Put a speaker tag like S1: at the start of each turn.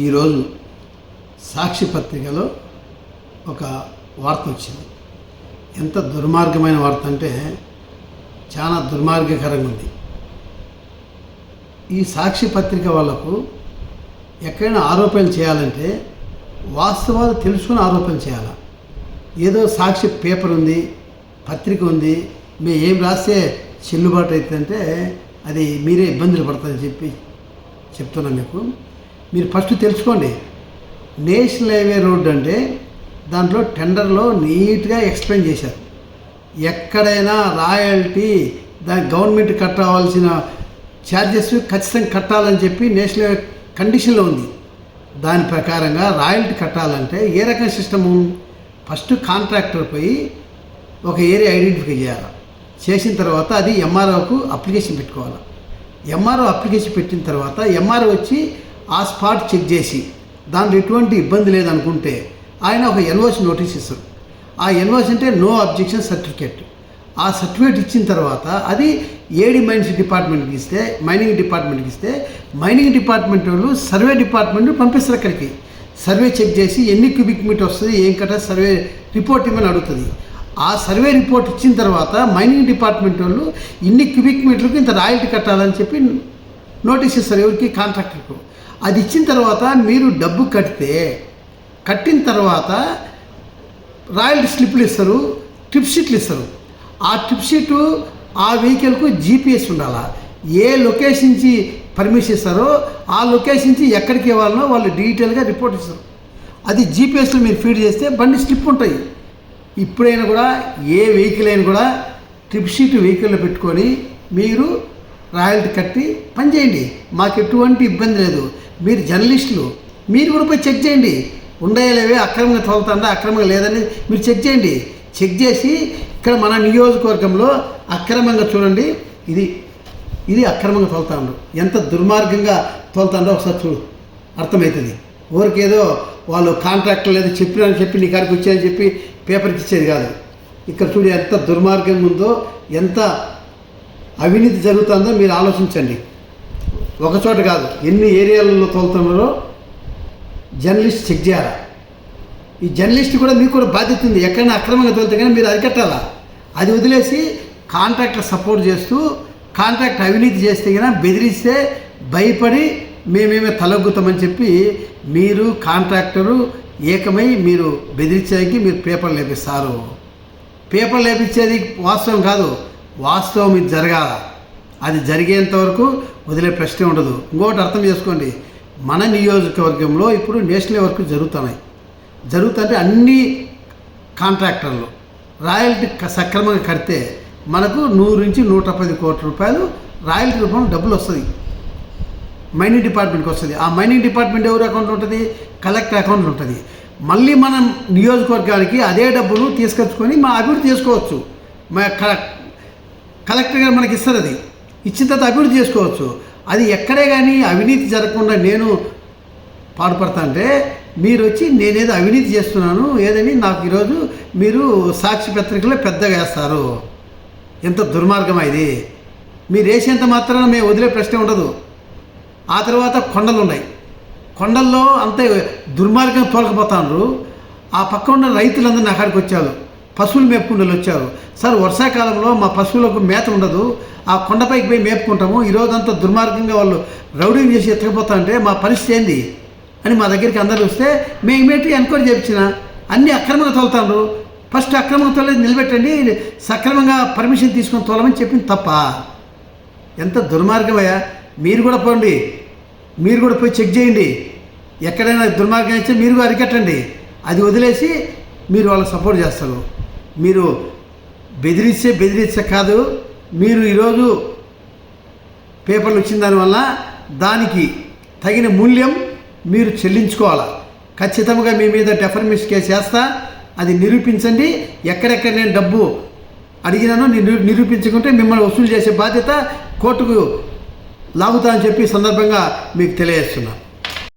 S1: ఈరోజు సాక్షి పత్రికలో ఒక వార్త వచ్చింది. ఎంత దుర్మార్గమైన వార్త అంటే చాలా దుర్మార్గకరంగా ఉంది ఈ సాక్షి పత్రిక వాళ్ళకు ఎక్కడైనా ఆరోపణలు చేయాలంటే వాస్తవాలు తెలుసుకుని ఆరోపణ చేయాలి. ఏదో సాక్షి పేపర్ ఉంది పత్రిక ఉంది మేము ఏం రాస్తే చెల్లుబాటు అవుతుందంటే అది మీరే ఇబ్బందులు పడతారని చెప్పి చెప్తున్నా మీకు. మీరు ఫస్ట్ తెలుసుకోండి. నేషనల్ హైవే రోడ్ అంటే దాంట్లో టెండర్లో నీట్గా ఎక్స్ప్లెయిన్ చేశారు. ఎక్కడైనా రాయల్టీ దాని గవర్నమెంట్ కట్టవలసిన ఛార్జెస్ ఖచ్చితంగా కట్టాలని చెప్పి నేషనల్ హైవే కండిషన్లో ఉంది. దాని ప్రకారంగా రాయల్టీ కట్టాలంటే ఏ రకమైన సిస్టము ఫస్ట్ కాంట్రాక్టర్ పోయి ఒక ఏరియా ఐడెంటిఫై చేయాలి. చేసిన తర్వాత అది ఎంఆర్ఓకు అప్లికేషన్ పెట్టుకోవాలి. ఎంఆర్ఓ అప్లికేషన్ పెట్టిన తర్వాత ఎంఆర్ఓ వచ్చి ఆ స్పాట్ చెక్ చేసి దాంట్లో ఎటువంటి ఇబ్బంది లేదనుకుంటే ఆయన ఒక ఎన్ఓసి నోటీస్ ఇస్తారు. ఆ ఎన్ఓసి అంటే నో అబ్జెక్షన్ సర్టిఫికేట్. ఆ సర్టిఫికేట్ ఇచ్చిన తర్వాత అది ఏడి మైన్స్ డిపార్ట్మెంట్కి ఇస్తే మైనింగ్ డిపార్ట్మెంట్కి ఇస్తే మైనింగ్ డిపార్ట్మెంట్ వాళ్ళు సర్వే డిపార్ట్మెంట్ పంపిస్తారు అక్కడికి. సర్వే చెక్ చేసి ఎన్ని క్యూబిక్ మీటర్ వస్తుంది ఏం కట్ట సర్వే రిపోర్ట్ ఇవ్వని అడుగుతుంది. ఆ సర్వే రిపోర్ట్ ఇచ్చిన తర్వాత మైనింగ్ డిపార్ట్మెంట్ వాళ్ళు ఇన్ని క్యూబిక్ మీటర్లకు ఇంత రాయల్టీ కట్టాలని చెప్పి నోటీస్ ఇస్తారు. ఎవరికి? కాంట్రాక్టర్కు. అది ఇచ్చిన తర్వాత మీరు డబ్బు కడితే కట్టిన తర్వాత రాయల్టీ స్లిప్లు ఇస్తారు ట్రిప్ షీట్లు ఇస్తారు. ఆ ట్రిప్ షీటు ఆ వెహికల్కు జీపీఎస్ ఉండాలా? ఏ లొకేషన్ నుంచి పర్మిషన్ ఇస్తారో ఆ లొకేషన్ నుంచి ఎక్కడికి ఇవ్వాలనో వాళ్ళు డీటెయిల్గా రిపోర్ట్ ఇస్తారు. అది జీపీఎస్లో మీరు ఫీడ్ చేస్తే బండి స్లిప్ ఉంటాయి. ఇప్పుడైనా కూడా ఏ వెహికల్ అయినా కూడా ట్రిప్ షీట్ వెహికల్లో పెట్టుకొని మీరు రాయల్టీ కట్టి పని చేయండి. మాకు ఎటువంటి ఇబ్బంది లేదు. మీరు జర్నలిస్టులు మీరు కూడా పోయి చెక్ చేయండి. ఉండేలేవే అక్రమంగా తోలుతుందా అక్రమంగా లేదని మీరు చెక్ చేయండి. చెక్ చేసి ఇక్కడ మన నియోజకవర్గంలో అక్రమంగా చూడండి. ఇది ఇది అక్రమంగా తోలుతాండ్రు. ఎంత దుర్మార్గంగా తోలుతాండో ఒకసారి చూడు. అర్థమవుతుంది ఊరికేదో వాళ్ళు కాంట్రాక్టర్ లేదు చెప్పినని చెప్పి నీ కాడికి వచ్చాయని చెప్పి పేపర్కి ఇచ్చేది కాదు. ఇక్కడ చూడు ఎంత దుర్మార్గంగా ఉందో ఎంత అవినీతి జరుగుతుందో మీరు ఆలోచించండి. ఒక చోట కాదు ఎన్ని ఏరియాలలో తోలుతున్నారో జర్నలిస్ట్ చెక్ చేయాలా? ఈ జర్నలిస్ట్ కూడా మీకు కూడా బాధ్యత ఉంది. ఎక్కడైనా అక్రమంగా తోలితే కానీ మీరు అరికట్టాలా? అది వదిలేసి కాంట్రాక్టర్ సపోర్ట్ చేస్తూ కాంట్రాక్ట్ అవినీతి చేస్తే కానీ బెదిరిస్తే భయపడి మేమేమే తలొగ్గుతామని చెప్పి మీరు కాంట్రాక్టరు ఏకమై మీరు బెదిరించడానికి మీరు పేపర్ లేపిస్తారు. పేపర్ లేపించేది వాస్తవం కాదు. వాస్తవం ఇది జరగాల. అది జరిగేంత వరకు వదిలే ప్రశ్నే ఉండదు. ఇంకోటి అర్థం చేసుకోండి. మన నియోజకవర్గంలో ఇప్పుడు నేషనల్ వర్క్ జరుగుతున్నాయి. జరుగుతుంటే అన్ని కాంట్రాక్టర్లు రాయల్టీ క- సక్రమంగా కడితే మనకు నూరు నుంచి నూట పది కోట్ల రూపాయలు రాయల్టీ రూపంలో డబ్బులు వస్తుంది. మైనింగ్ డిపార్ట్మెంట్కి వస్తుంది. ఆ మైనింగ్ డిపార్ట్మెంట్ ఎవరి అకౌంట్ ఉంటుంది? కలెక్టర్ అకౌంట్ ఉంటుంది. మళ్ళీ మనం నియోజకవర్గానికి అదే డబ్బులు తీసుకొచ్చుకొని మా అభివృద్ధి చేసుకోవచ్చు. మా కలెక్టర్ గారు మనకి ఇస్తారు అది. ఇచ్చిన తర్వాత అభివృద్ధి చేసుకోవచ్చు. అది ఎక్కడే కానీ అవినీతి జరగకుండా నేను పాటుపడతా అంటే మీరు వచ్చి నేనేదో అవినీతి చేస్తున్నాను ఏదని నాకు ఈరోజు మీరు సాక్షి పత్రికలో పెద్దగా వేస్తారు. ఎంత దుర్మార్గం ఇది. మీరు వేసేంత మాత్రాన మేము వదిలే ప్రశ్న ఉండదు. ఆ తర్వాత కొండలు ఉన్నాయి కొండల్లో అంతే దుర్మార్గం తోలకపోతాను ఆ పక్క ఉన్న రైతులందరూ నా కాడికి వచ్చారు. పశువులు మేపుకుండలు వచ్చారు. సార్ వర్షాకాలంలో మా పశువులకు మేత ఉండదు. ఆ కొండపైకి పోయి మేపుకుంటాము. ఈరోజంతా దుర్మార్గంగా వాళ్ళు రౌడింగ్ చేసి ఎత్తకపోతా అంటే మా పరిస్థితి ఏంది? అని మా దగ్గరికి అందరూ వస్తే మేము ఇమీడియట్గా ఎన్క్వైరీ చేయించిన. అన్నీ అక్రమంగా తోలుతాను ఫస్ట్ అక్రమంగా తోలేదు నిలబెట్టండి. సక్రమంగా పర్మిషన్ తీసుకొని తోలమని చెప్పింది తప్ప. ఎంత దుర్మార్గమయ్యా మీరు కూడా పోండి. మీరు కూడా పోయి చెక్ చేయండి. ఎక్కడైనా దుర్మార్గం ఇస్తే మీరు కూడా అరికట్టండి. అది వదిలేసి మీరు వాళ్ళకి సపోర్ట్ చేస్తారు. మీరు బెదిరిస్తే బెదిరించే కాదు మీరు ఈరోజు పేపర్లు వచ్చిన దానివల్ల దానికి తగిన మూల్యం మీరు చెల్లించుకోవాలి? ఖచ్చితంగా మీ మీద డెఫర్మేషన్ కేసు వేస్తా అది నిరూపించండి. ఎక్కడెక్కడ నేను డబ్బు అడిగినానో నేను నిరూపించుకుంటే మిమ్మల్ని వసూలు చేసే బాధ్యత కోర్టుకు లాగుతా అని చెప్పి సందర్భంగా మీకు తెలియజేస్తున్నా.